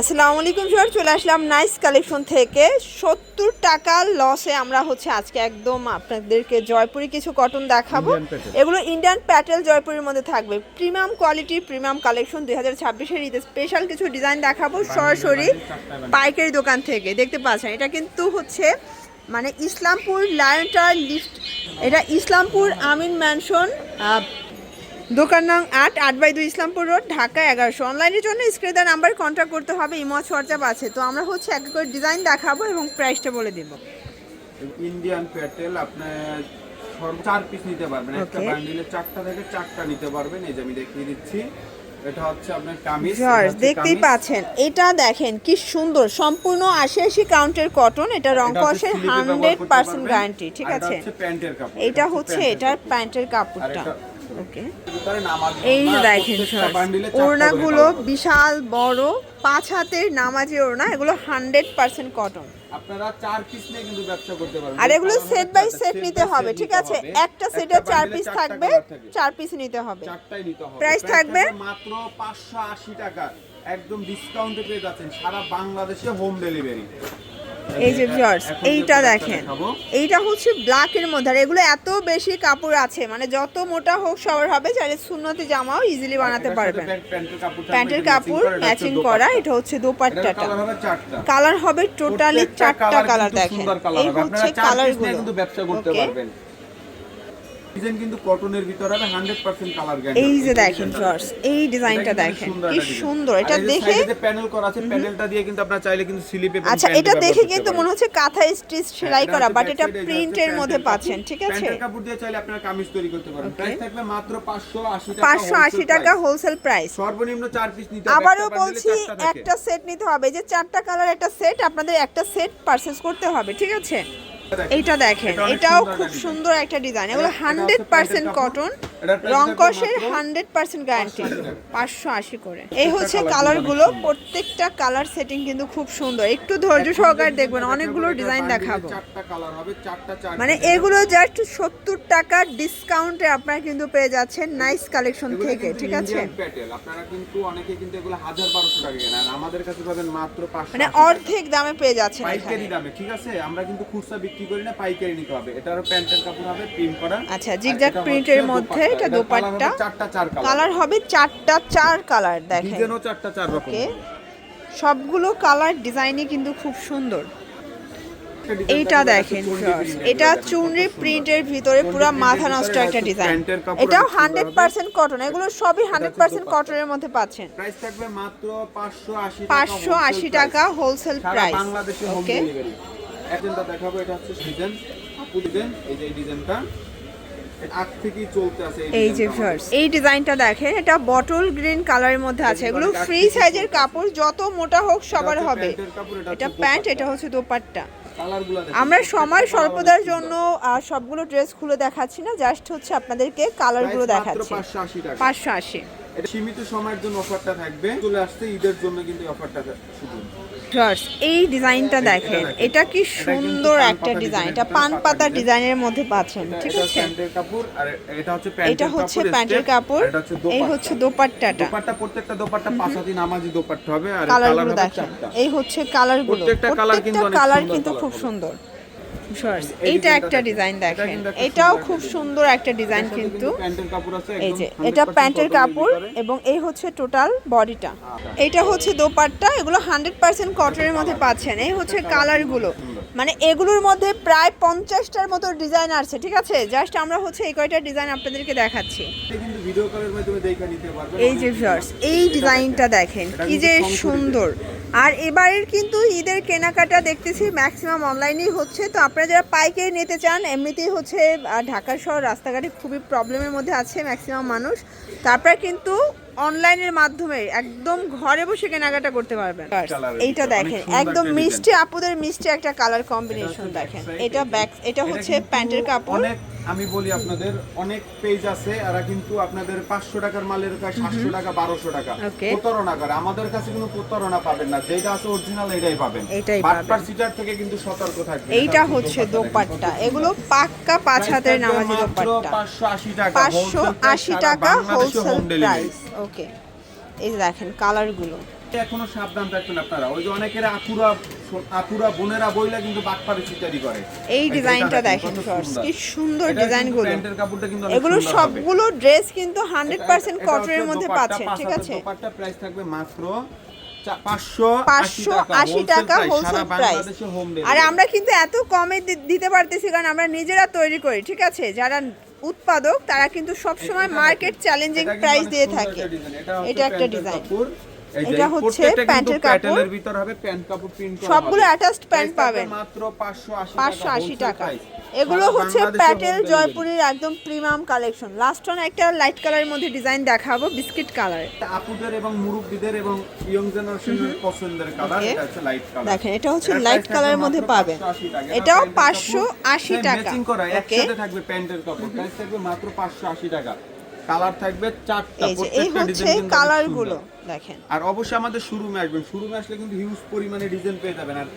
আসসালামু আলাইকুম স্যার চলে আসলাম নাইস কালেকশন থেকে। সত্তর টাকা লসে আমরা হচ্ছে আজকে একদম আপনাদেরকে জয়পুরি কিছু কটন দেখাবো। এগুলো ইন্ডিয়ান প্যাটেল জয়পুরের মধ্যে থাকবে। প্রিমিয়াম কোয়ালিটির প্রিমিয়াম কালেকশন দুই হাজার ছাব্বিশের ঈদে স্পেশাল কিছু ডিজাইন দেখাবো সরাসরি পাইকারি দোকান থেকে। দেখতে পাচ্ছেন এটা কিন্তু হচ্ছে মানে ইসলামপুর লায়নটার লিফট এটা ইসলামপুর আমিন ম্যানশন দোকান নং আট আট বাই দুই ইসলামপুর রোড ঢাকা এগারোশো। অনলাইনের জন্য স্ক্রিনে নাম্বার কন্ট্যাক্ট করতে হবে ইমো হোয়াটসঅ্যাপ আছে। তো আমরা হচ্ছে এক করে ডিজাইন দেখাবো এবং প্রাইসটা বলে দিব। ইন্ডিয়ান প্যাটেল আপনার চার পিস নিতে পারবেন। একটা বান্ডিলে চারটা থেকে চারটা নিতে পারবেন। এই যে আমি দেখিয়ে দিচ্ছি। এটা হচ্ছে আপনার কামিজ এটা ভিউয়ার্স হচ্ছে দেখতেই পাচ্ছেন। এটা দেখেন কি সুন্দর সম্পূর্ণ আশি আশি কাউন্টের কটন এটা রং কষের হান্ড্রেড পার্সেন্ট গ্যারান্টি ঠিক আছে? হচ্ছে এটা হচ্ছে প্যান্টের এটার প্যান্টের কাপড়টা। ওকে। এই দেখেন ওড়নাগুলো বিশাল বড় পাঁচ হাতের নামাজি ওড়না এগুলো হান্ড্রেড পার্সেন্ট কটন আপনারা চার পিস নিয়ে কিন্তু ব্যবসা করতে পারবেন। আর এগুলো সেট বাই সেট নিতে হবে ঠিক আছে? একটা সেটে চার পিস থাকবে চার পিস নিতে হবে। চারটাই নিতে হবে। Price থাকবে? মাত্র পাঁচশো আশি টাকা। একদম ডিসকাউন্টে পেয়ে যাচ্ছেন সারা বাংলাদেশে হোম ডেলিভারি এই যে ভিউয়ার্স এইটা দেখেন। এইটা হচ্ছে ব্ল্যাকের মধ্যে আর এগুলো এত বেশি কাপড় আছে মানে যত মোটা হোক সবার হবে চাইলে সুন্নতি জামাও ইজিলি বানাতে পারবেন। প্যান্টের কাপড় ম্যাচিং করা এটা হচ্ছে দোপাট্টাটা। কালার হবে টোটালি চারটা কালার দেখেন। এই হচ্ছে কালারগুলো কালারগুলো কিন্তু ব্যবসা করতে পারবেন। ডিজাইন কিন্তু কটনের ভিতরে হবে 100% কালার গ্যারান্টি এই যে দেখেন ভিউয়ার্স এই ডিজাইনটা দেখেন কি সুন্দর এটা দেখে যে প্যানেল করা আছে প্যানেলটা দিয়ে কিন্তু আপনারা চাইলে কিন্তু স্লিপে আচ্ছা এটা দেখে কিন্তু মনে হচ্ছে কাঁথা স্টিচ সেলাই করা বাট এটা প্রিন্টের মধ্যে পাচ্ছেন ঠিক আছে? প্যান্টের কাপড় দিয়ে চাইলে আপনারা কামিজ তৈরি করতে পারেন। প্রাইস থাকবে মাত্র 580 টাকা পাঁচশো আশি wholesale টাকা হোলসেল প্রাইস সর্বনিম্ন 4 পিস নিতে হবে আবারও একটা বলছি একটা সেট নিতে হবে যে চারটা কালার একটা সেট আপনাদের একটা সেট পারচেজ করতে হবে ঠিক আছে? এইটা দেখেন। এটাও খুব সুন্দর একটা ডিজাইন এগুলো এটা- এটা হান্ড্রেড পার্সেন্ট কটন কাপড়। রং কষের হান্ড্রেড পার্সেন্ট গ্যারান্টি পাঁচশো আশি করে। এই হচ্ছে কালারগুলো। প্রত্যেকটা কালার সেটিং কিন্তু খুব সুন্দর। একটু ধৈর্য সহকারে দেখবেন অনেকগুলো ডিজাইন দেখাবো। মানে এগুলো জাস্ট সত্তর টাকা ডিসকাউন্টে আপনারা কিন্তু পেয়ে যাচ্ছেন নাইস কালেকশন থেকে ঠিক আছে? আপনারা কিন্তু অনেকে কিন্তু এগুলো হাজার বারোশো টাকা কেনেন। আমাদের কাছে পাবেন মাত্র মানে অর্ধেক দামে পেয়ে যাচ্ছেন পাইকারি দামে ঠিক আছে? আমরা কিন্তু খুচরা বিক্রি করি না পাইকারি নিতে হবে। এটারও প্যান্টের কাপড় হবে প্রিন্ট করা। আচ্ছা, হচ্ছে এর মধ্যে এটা দোপাট্টা। চারটা চার কালার কালার হবে চারটা চার কালার দেখেন। ডিজাইনও চারটা চার রকম। ওকে সবগুলো কালার ডিজাইনই কিন্তু খুব সুন্দর। এইটা দেখেন এটা চুনরি প্রিন্টের ভিতরে পুরো মাথা নষ্ট একটা ডিজাইন এটাও হান্ড্রেড। পার্সেন্ট কটন এগুলো সবই হান্ড্রেড পার্সেন্ট। কটনের মধ্যে পাচ্ছেন। প্রাইস থাকবে মাত্র পাঁচশো আশি টাকা হোলসেল প্রাইস ওকে একটা দেখাবো এটা হচ্ছে ডিজাইন আপু ডিজাইন এই যে এই ডিজাইনটা। এই যে ভিউয়ার্স এই দেখেন এটা বটল গ্রিন কালারের মধ্যে আছে। এগুলো ফ্রি সাইজের কাপড় যত মোটা হোক সবার হবে। এটা প্যান্ট এটা হচ্ছে দোপাট্টা। আমরা সময় স্বল্পতার জন্য সবগুলো ড্রেস খুলে দেখাচ্ছি না জাস্ট হচ্ছে আপনাদেরকে কালারগুলো দেখাচ্ছি। পাঁচশো আশি। এটা সীমিত সময়ের জন্য অফারটা থাকবে। চলে আসছে ঈদের জন্য কিন্তু অফারটা শুধু। এই ডিজাইনটা দেখেন। এটা কি সুন্দর একটা ডিজাইন এটা পান পাতা ডিজাইনের মধ্যে পাচ্ছেন ঠিক আছে? এটা হচ্ছে এটা প্যান্টের হচ্ছে কাপড়, প্যান্টের এই হচ্ছে দোপাট্টাটা। দোপাট্টা প্রত্যেকটা দোপাট্টা পাঁচাতি নামাজি দোপাট্টা হবে আর কালার দেখেন। এই হচ্ছে কালারগুলো প্রত্যেকটা কালার কিন্তু খুব সুন্দর। এইটা একটা ডিজাইন দেখেন। এটাও খুব সুন্দর একটা ডিজাইন কিন্তু এই যে এটা প্যান্টের কাপড় এবং এই হচ্ছে টোটাল বডিটা এইটা হচ্ছে দোপাট্টা এগুলো হান্ড্রেড পার্সেন্ট কটনের মধ্যে পাচ্ছেন। এই হচ্ছে কালারগুলো মানে এগুলোর মধ্যে প্রায় পঞ্চাশটার মতো ডিজাইন আছে ঠিক আছে? জাস্ট আমরা হচ্ছে এই কয়টা ডিজাইন আপনাদেরকে দেখাচ্ছি। এটা এই যে ভিউয়ার্স এই ডিজাইনটা দেখেন। কি যে সুন্দর। আর এবারের কিন্তু ঈদের কেনাকাটা দেখতেছি ম্যাক্সিমাম অনলাইনেই হচ্ছে। তো আপনারা যারা পাইকারি নিতে চান, এমনিতেই হচ্ছে ঢাকা শহর রাস্তাঘাটে খুবই প্রবলেমের মধ্যে আছে ম্যাক্সিমাম মানুষ। তারপরে কিন্তু অনলাইনের মাধ্যমে একদম ঘরে বসে কেনাকাটা করতে পারবেন। এইটা দেখেন একদম মিষ্টি আপুদের মিষ্টি একটা কালার কম্বিনেশন দেখেন। এটা ব্যাক এটা হচ্ছে প্যান্টের কাপড়। আমি বলি আপনাদের অনেক পেজ আছে এরা কিন্তু আপনাদের পাঁচশো টাকার মালের কাছে সাতশো টাকা বারোশো টাকা। প্রতারণা করে। আমাদের কাছে কোনো প্রতারণা পাবেন না যেটা আছে অরিজিনাল এটাই পাবেন। এটাই বাটপার। সিটার থেকে কিন্তু সতর্ক থাকবে এইটা হচ্ছে দোপাট্টা। এগুলো পাক্কা পাঁচ হাতের নামাজি দোপাট্টা। পাঁচশো আশি টাকা পাঁচশো আশি টাকা হোলসেল প্রাইস ওকে এই যে দেখেন কালারগুলো। এখনও সাবধান থাকবেন আপনারা। ওই যে অনেকের আপুরা আপুরা বোনেরা বইলা কিন্তু বাটপারে চিটারি করে। এই ডিজাইনটা দেখেন শর্টস কি সুন্দর এটা কিন্তু ডিজাইনগুলো প্যান্টের কাপড়টা কিন্তু এগুলো সবগুলো ড্রেস কিন্তু হান্ড্রেড এটা- পার্সেন্ট এটা কটনের মধ্যে পাচ্ছেন ঠিক আছে? দোপাট্টা প্রাইস থাকবে মাত্র টাকা। হোলসেল প্রাইস আর আমরা কিন্তু এত কমে দিতে পারতেছি কারণ আমরা নিজেরা তৈরি করি ঠিক আছে? যারা উৎপাদক তারা কিন্তু সবসময় মার্কেট চ্যালেঞ্জিং প্রাইস দিয়ে থাকে। এটা একটা ডিজাইন এটা হচ্ছে প্যান্টের কাপড়। ভিতর হবে প্যান্ট কাপড় প্রিন্ট সবগুলো attached প্যান্ট পাবেন। মাত্র 580 পাঁচশো আশি টাকা। এগুলো হচ্ছে প্যাটেল জয়পুরের একদম প্রিমিয়াম কালেকশন। লাস্ট অন একটা লাইট কালারের মধ্যে ডিজাইন দেখাবো বিস্কিট কালার আপুদের এবং মুরব্বিদের এবং ইয়ং জেনারেশনের পছন্দের কালার এটা হচ্ছে লাইট কালার দেখেন, এটা হচ্ছে color এর মধ্যে পাবেন। এটাও 580 টাকা। ম্যাচিং করা একসাথে থাকবে প্যান্টের কাপড়। প্রাইস থাকবে মাত্র 580 টাকা। কালার থাকবে চারটা এই হচ্ছে কালারগুলো দেখেন। আর অবশ্যই আমাদের শোরুমে আসবেন। শোরুমে আসলে কিন্তু হিউজ পরিমাণে ডিজাইন পেয়ে যাবেন। আর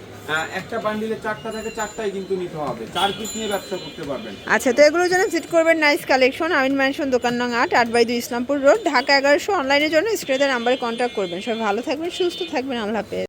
একটা বান্ডিলে চারটা থাকে চারটাই কিন্তু নিতে হবে। চার পিস নিয়ে ব্যবসা করতে পারবেন। আচ্ছা তো এগুলোর জন্য ভিজিট করবেন নাইস কালেকশন আমিন ম্যানশন দোকান নং আট আট বাই দুই ইসলামপুর রোড ঢাকা এগারোশো। অনলাইনের জন্য স্ক্রিনের নাম্বারে কন্ট্যাক্ট করবেন। সবাই ভালো থাকবেন সুস্থ থাকবেন। আল্লাহ হাফেজ।